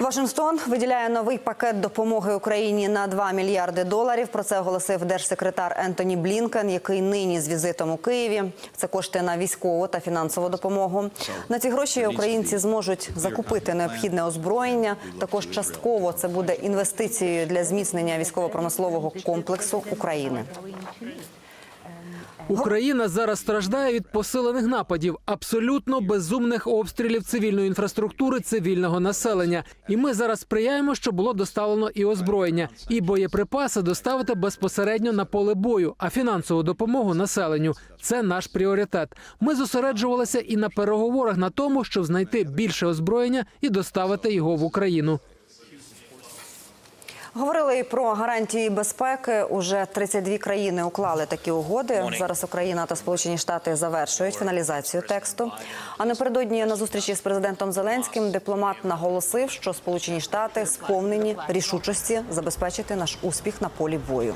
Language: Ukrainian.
Вашингтон виділяє новий пакет допомоги Україні на 2 мільярди доларів. Про це оголосив держсекретар Ентоні Блінкен, який нині з візитом у Києві. Це кошти на військову та фінансову допомогу. На ці гроші українці зможуть закупити необхідне озброєння. Також частково це буде інвестицією для зміцнення військово-промислового комплексу України. Україна зараз страждає від посилених нападів, абсолютно безумних обстрілів цивільної інфраструктури цивільного населення. І ми зараз сприяємо, що було доставлено і озброєння, і боєприпаси доставити безпосередньо на поле бою, а фінансову допомогу населенню це наш пріоритет. Ми зосереджувалися і на переговорах на тому, щоб знайти більше озброєння і доставити його в Україну. Говорили і про гарантії безпеки. Уже 32 країни уклали такі угоди. Зараз Україна та Сполучені Штати завершують фіналізацію тексту. А напередодні на зустрічі з президентом Зеленським дипломат наголосив, що Сполучені Штати сповнені рішучості забезпечити наш успіх на полі бою.